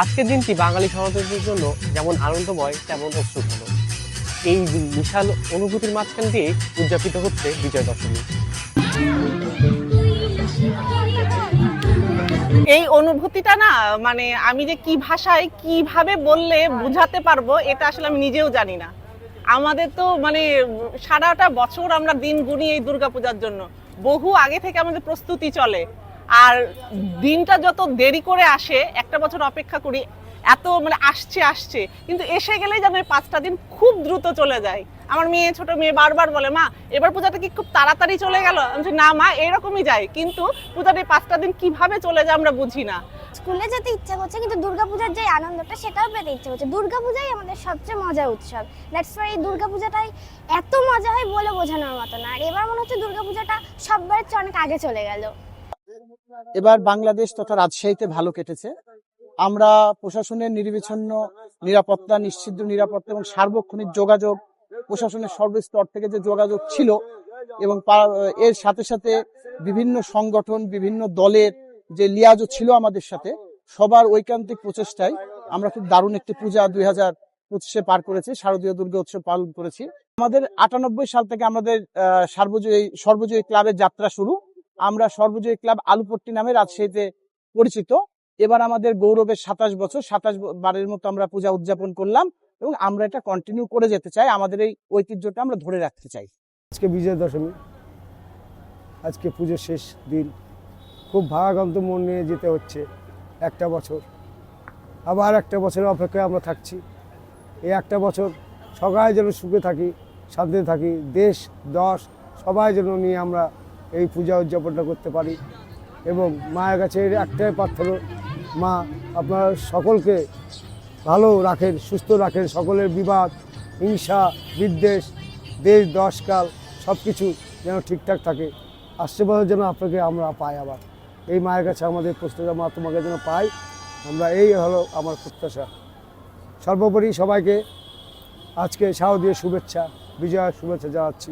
আজকের দিনটি বাঙালি সমাজের জন্য যেমন আনন্দময়, তেমন অশ্রুঘন এই বিশাল অনুভূতির মাঝখান দিয়ে উদযাপিত হচ্ছে বিজয় দশমী। এই অনুভূতিটা না মানে আমি যে কি ভাষায় কীভাবে বললে বুঝাতে পারব, এটা আসলে আমি নিজেও জানি না। আমাদের তো মানে সারাটা বছর আমরা দিন গুনি এই দুর্গাপূজার জন্য। বহু আগে থেকে আমাদের প্রস্তুতি চলে। আর দিনটা যত দেরি করে আসে, একটা বছর অপেক্ষা করি, এত মানে আসছে আসছে, কিন্তু এসে গেলেই যেন এই পাঁচটা দিন খুব দ্রুত চলে যায়। আমার মেয়ে, ছোট মেয়ে বারবার বলে, মা, এবার পূজাটা কি খুব তাড়াতাড়ি চলে গেল? আমি না, মা, এরকমই যায়। কিন্তু পূজার এই পাঁচটা দিন কীভাবে চলে যায় আমরা বুঝি না। স্কুলে যেতে ইচ্ছা করছে, কিন্তু দুর্গাপূজার যে আনন্দটা, সেটাও পেতে ইচ্ছা করছে। দুর্গাপূজাই আমাদের সবচেয়ে মজার উৎসব। দ্যাটস ওয়াই এই দুর্গাপূজাটাই এত মজা হয় বলে বোঝানোর মতো না। আর এবার মনে হচ্ছে দুর্গাপূজাটা সববারের চেয়ে অনেক আগে চলে গেল। এবার বাংলাদেশ তথা রাজশাহীতে ভালো কেটেছে। আমরা প্রশাসনের নির্বিচ্ছিন্ন, নিরাপত্তা, নিশ্চিত নিরাপত্তা এবং সার্বক্ষণিক যোগাযোগ, প্রশাসনের সর্বস্তর থেকে যে যোগাযোগ ছিল এবং এর সাথে সাথে বিভিন্ন সংগঠন, বিভিন্ন দলের যে লিয়াজও ছিল আমাদের সাথে, সবার ঐকান্তিক প্রচেষ্টায় আমরা খুব দারুণ একটি পূজা দুই হাজার পঁচিশে পার করেছি, শারদীয় দুর্গা উৎসব পালন করেছি। আমাদের আটানব্বই সাল থেকে আমাদের সর্বজয়ী সর্বজয়ী ক্লাবের যাত্রা শুরু। আমরা সর্বজয়ী ক্লাব আলুপট্টি নামে রাজশাহীতে পরিচিত। এবার আমাদের গৌরবের সাতাশ বছর, সাতাশ বারের মতো আমরা পূজা উদযাপন করলাম এবং আমরা এটা কন্টিনিউ করে যেতে চাই। আমাদের এই ঐতিহ্যটা আমরা ধরে রাখতে চাই। আজকে বিজয় দশমী। আজকে পুজোর শেষ দিন। খুব ভাগাগন্ত মন নিয়ে যেতে হচ্ছে একটা বছর। আবার একটা বছরের অপেক্ষায় আমরা থাকছি। এই একটা বছর সবাই যেন সুখে থাকি, শান্তিতে থাকি, দেশ, দশ, সবাই যেন নিয়ে আমরা এই পূজা উদযাপনটা করতে পারি। এবং মায়ের কাছে এর একটাই প্রার্থনা, মা আপনারা সকলকে ভালো রাখেন, সুস্থ রাখেন, সকলের বিবাদ, হিংসা, বিদ্বেষ, দেশ দশকাল সব কিছু যেন ঠিকঠাক থাকে। বছর যেন আপনাকে আমরা পাই আবার। এই মায়ের কাছে আমাদের প্রস্তুতা মা তোমাকে যেন পাই আমরা এই হলো আমার প্রত্যাশা। সর্বোপরি সবাইকে আজকে শারদীয় শুভেচ্ছা বিজয়ের শুভেচ্ছা জানাচ্ছি।